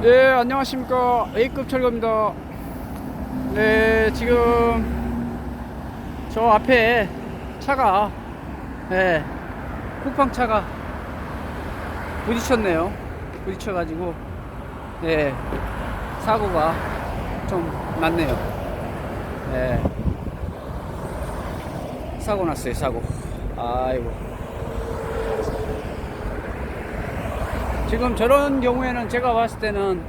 네, 안녕하십니까. A급 철거입니다. 네, 지금 저 앞에 차가, 네, 쿠팡차가 부딪혔네요. 부딪혀 가지고, 네, 사고가 좀 났네요. 네, 사고 났어요, 사고. 아이고. 지금 저런 경우에는 제가 봤을 때는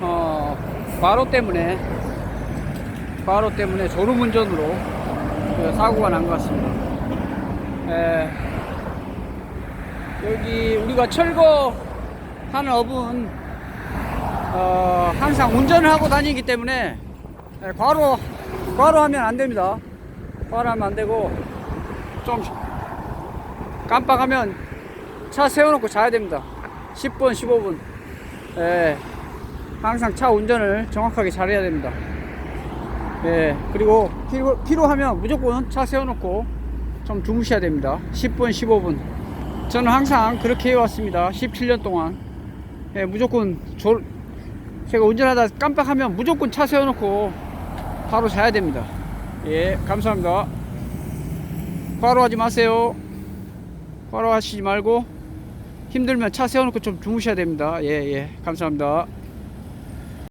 어 과로 때문에 과로 때문에 졸음운전으로 그 사고가 난 것 같습니다. 에, 여기 우리가 철거하는 업은 어, 항상 운전을 하고 다니기 때문에 에, 과로 과로 하면 안 됩니다. 과로 하면 안 되고 좀 깜빡하면 차 세워놓고 자야 됩니다. 10분, 15분. 예, 항상 차 운전을 정확하게 잘해야 됩니다. 예, 그리고 필요, 필요하면 무조건 차 세워놓고 좀 주무셔야 됩니다. 10분, 15분. 저는 항상 그렇게 해왔습니다. 17년 동안. 예, 무조건 졸, 제가 운전하다 깜빡하면 무조건 차 세워놓고 바로 자야 됩니다. 예, 감사합니다. 과로하지 마세요. 과로하시지 말고 힘들면 차 세워놓고 좀 주무셔야 됩니다. 예, 예. 감사합니다.